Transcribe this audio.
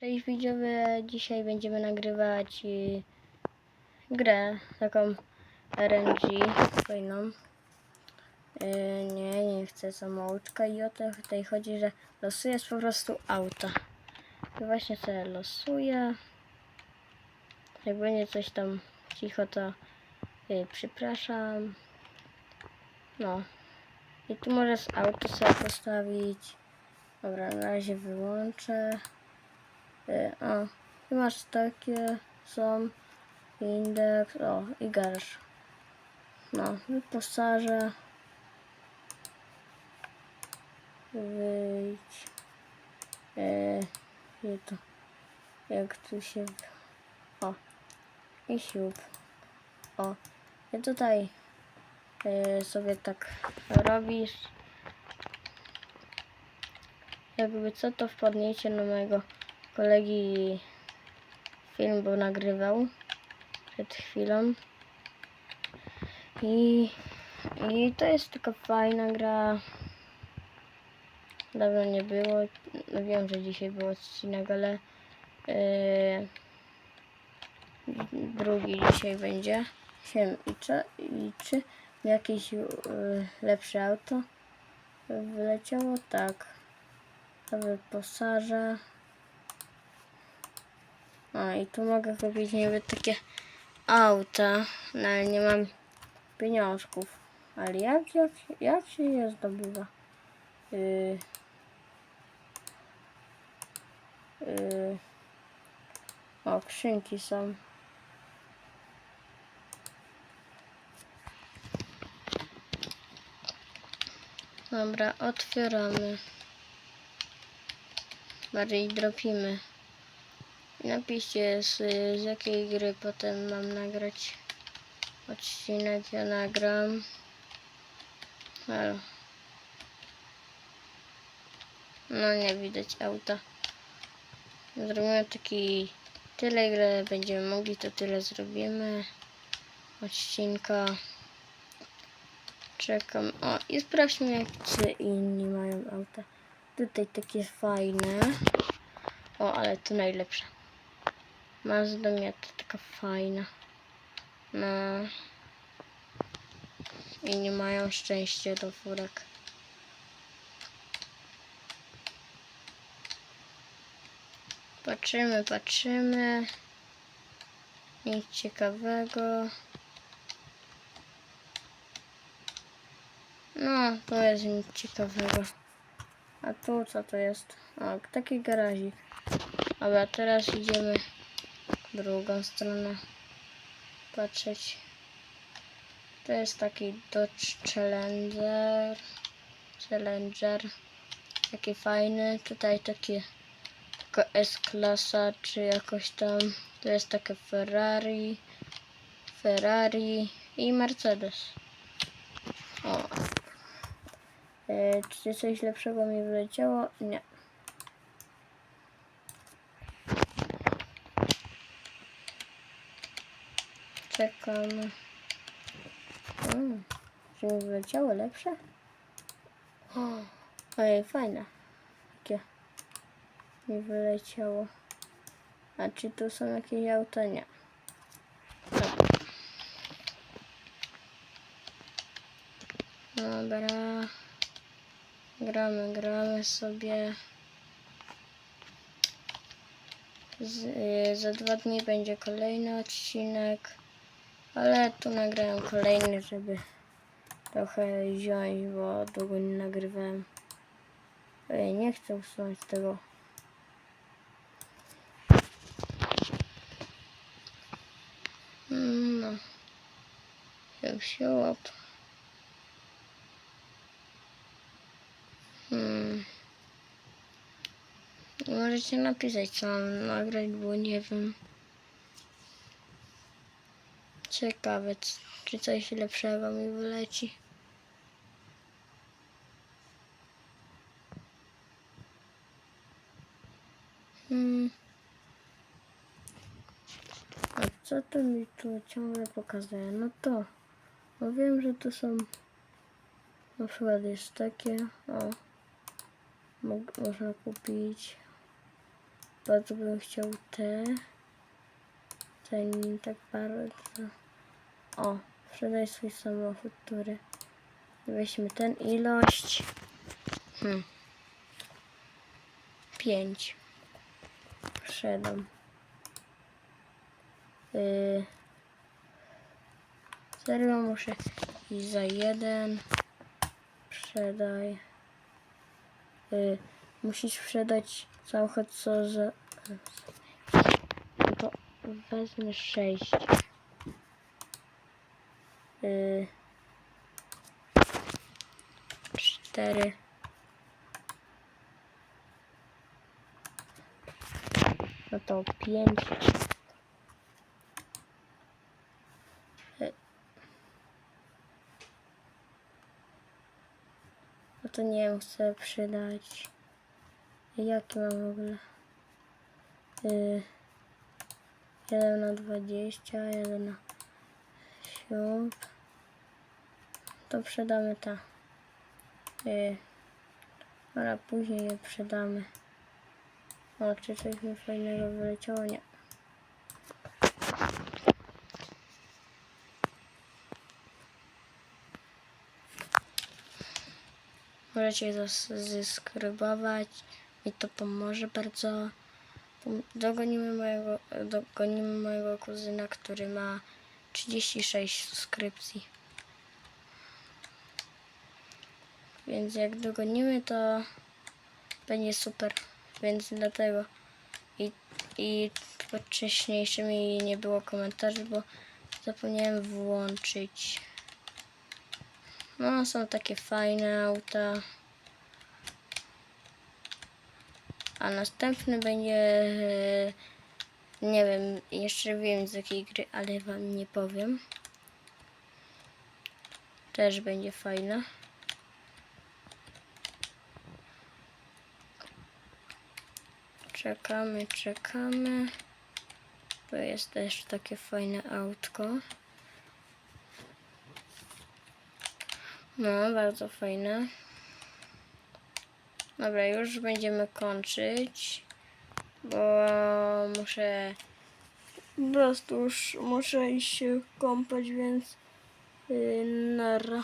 Cześć widzowie, dzisiaj będziemy nagrywać y, grę taką RNG fajną. Y, nie, nie chcę samouczka i o to tutaj chodzi, że losujesz po prostu auta. I właśnie sobie losuję. Jak będzie coś tam cicho, to y, przepraszam. No. I tu możesz auto sobie postawić. Dobra, na razie wyłączę. Y, O, i masz takie, są, indeks, o, i garsz. No, wyposażę. Wyjdź. E, i to, jak tu się, o, i siup. O, i tutaj e, sobie tak robisz. Jakby co to wpadniecie na mojego kolegi film, bo nagrywał przed chwilą. I, I to jest taka fajna gra. Dawno nie było. No wiem, że dzisiaj był odcinek, ale yy, drugi dzisiaj będzie. Wiem, i, czy, i czy jakieś yy, lepsze auto wyleciało? Tak. To wyposażę. O, i tu mogę kupić niby takie auta, no ale nie mam pieniążków. Ale jak, jak, jak się je zdobywa? Yy, yy, o, są. Dobra, otwieramy. Bardziej dropimy. Napiszcie z, jakiej gry potem mam nagrać odcinek. Ja nagram. Halo. No nie widać auta. Zrobimy taki tyle ile będziemy mogli, to tyle zrobimy. Odcinka. Czekam. O i sprawdźmy jak czy inni mają auta. Tutaj takie fajne. O, ale to najlepsze. Mazda Miata taka fajna. No. I nie mają szczęścia do furek. Patrzymy, patrzymy. Nic ciekawego. No, to jest nic ciekawego. A tu co to jest? O, taki garazik. Dobra, teraz idziemy drugą stronę patrzeć. To jest taki Dodge Challenger. Challenger. Taki fajny. Tutaj taka S-klasa, czy jakoś tam. To jest takie Ferrari. Ferrari i Mercedes. O. E, czy coś lepszego mi wyleciało? Nie. Czekam. Mm, czy mi wyleciało lepsze? Ojej, fajne. Takie mi wyleciało. A czy tu są jakieś auta? Nie. Dobra. Dobra. Gramy, gramy sobie. Z, y, za dwa dni będzie kolejny odcinek. Ale tu nagrałem kolejny, żeby trochę wziąć, bo długo nie nagrywałem. Ej, nie chcę usunąć tego. Mm, No. Jak się łap. Hmm. Możecie napisać, co mam nagrać, bo nie wiem. Ciekawe, czy coś lepszego mi wyleci. Hmm. A co to mi tu ciągle pokazuje? No to, no wiem, że tu są, na przykład jest takie, o, Mog- można kupić Bardzo bym chciał te. Ten tak bardzo. O, sprzedaj swój samochód, który... Weźmy ten ilość. Hmm. 5. Sprzedam. Yy. Serio muszę iść za jeden. Sprzedaj. Yy. Musisz sprzedać samochód co za... To wezmę sześć cztery. No to pięć. Y. No to nie wiem, chcę przydać. Jaki mam w ogóle? Y, 1 na 20, 1 na 7. To przydamy ta. Y, ale później je przydamy. O, czy coś mi fajnego wyleciało? Nie. Możecie zasubskrybować i to pomoże bardzo. Dogonimy mojego, dogonimy mojego kuzyna, który ma 36 subskrypcji. Więc jak dogonimy, to będzie super. Więc dlatego i, i pod wcześniejszymi nie było komentarzy, bo zapomniałem włączyć. No, są takie fajne auta. A następny będzie. Nie wiem, jeszcze wiem z jakiej gry, ale wam nie powiem. Też będzie fajna. Czekamy, czekamy. To jest też takie fajne autko. No, bardzo fajne. Dobra, już będziemy kończyć, bo muszę po prostu już muszę iść się kąpać, więc yy, nara.